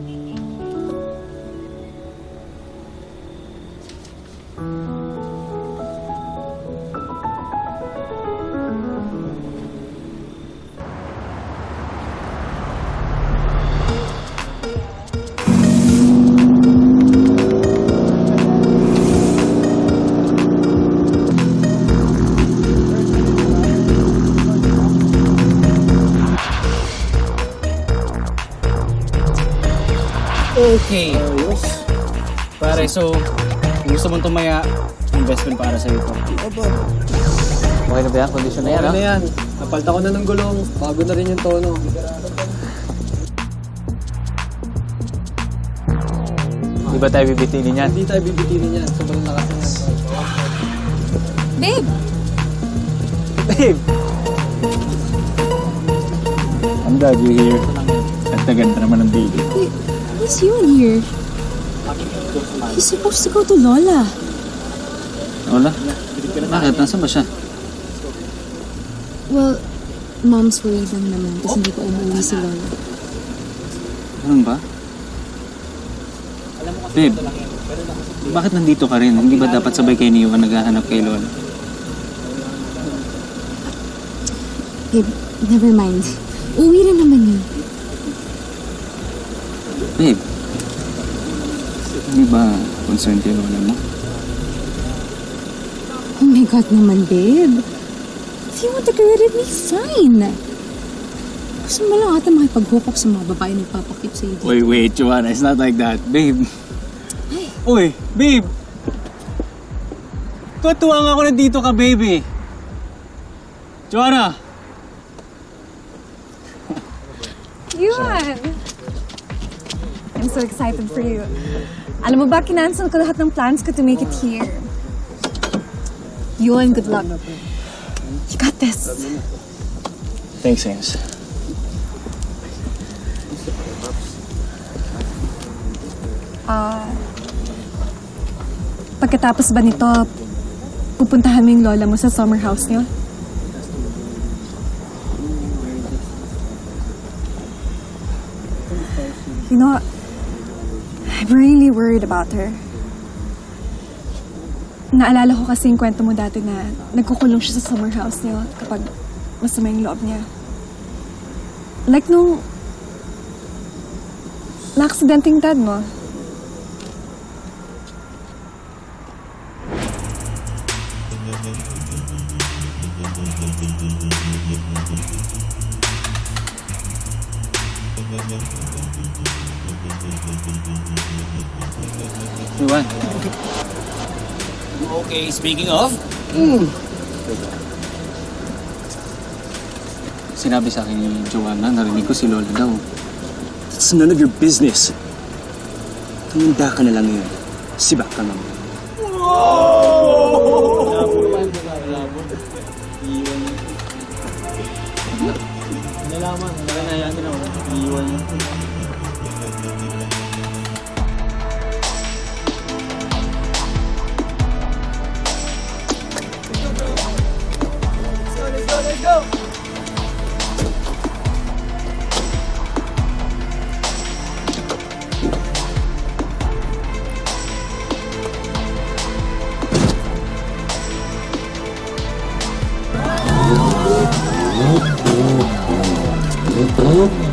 Música Okay. Pare, so, kung gusto mong tumaya, investment para sa'yo ito. Okay na ba yan? Kondisyon na yan, Ano na yan? Napalta ko na ng gulong. Bago na rin yung tono. Di ba tayo bibitinin yan? Hindi tayo bibitinin yan. Sobrang lakas na yan. Babe, Babe! I'm glad you're here. At ganda naman ng baby. What's you in here? He's supposed to go to Lola. Wala? Bakit? Nasaan ba siya? Well, mom's worried lang naman kasi hindi pa umuwi si Lola. Ganun ba? Babe, bakit nandito ka rin? Hindi ba dapat sabay kayo ni Iwan naghahanap kay Lola? Babe, never mind. Uwi na naman yun. Babe, hindi ba concerned kay Lola mo? Oh my God naman, babe. If you want to get rid of me, fine. Gusto mo lang ata makipag-hook up sa mga babae na nagpapakip sa iyo. Wait, wait, Joanna, it's not like that. Babe. Uy, babe! Tuwa nga ako na dito ka, baby. Joanna! Yuan! I'm so excited for you. Alam mo ba, kinancel ko lahat ng plans ko to make it here. Yuan, good luck. You got this. Thanks, Ames. Ah... pagkatapos ba nito, pupuntahan mo yung lola mo sa summer house niyo? You know, I'm really worried about her. Naalala ko kasi yung kwento mo dati na nagkukulong siya sa summer house niyo kapag masama yung loob niya. Like nung na-aksidente yung dad mo. Iwan, Okay, speaking of, sinabi sa akin ni Joanna, narinig ko si Lola daw. It's none of your business. Tumanda ka na lang ngayon. Sibak ka naman. Oh,